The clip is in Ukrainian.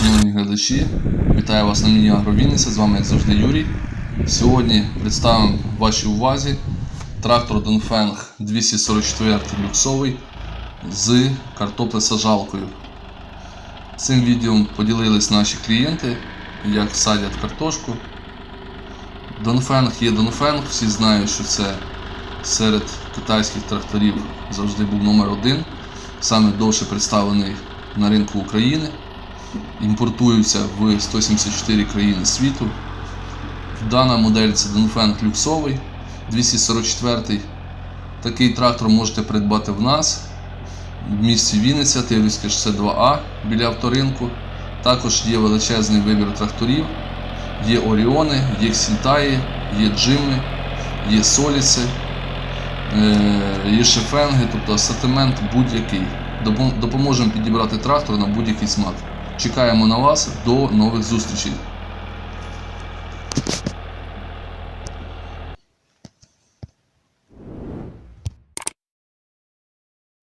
шановні глядачі. Вітаю вас на міні Агровінниця. З вами, як завжди, Юрій. Сьогодні представимо вашій увазі трактор Донфенг 244 люксовий з картоплесаджалкою. Цим відео поділились наші клієнти, як садять картошку. Донфенг є Донфенг, всі знають, що це серед китайських тракторів завжди був номер один, саме довше представлений на ринку України. Імпортуються в 174 країни світу. Дана модель це Dongfeng люксовий 244. Такий трактор можете придбати в нас в місті Вінниця, Тиврівське шосе 2А біля авторинку. Також є величезний вибір тракторів. Є Оріони, є Ксінтаї, є Джими, є Соліси, е, є Шефенги, тобто асортимент будь-який. Допоможемо підібрати трактор на будь-який смак. Чекаємо на вас до нових зустрічей.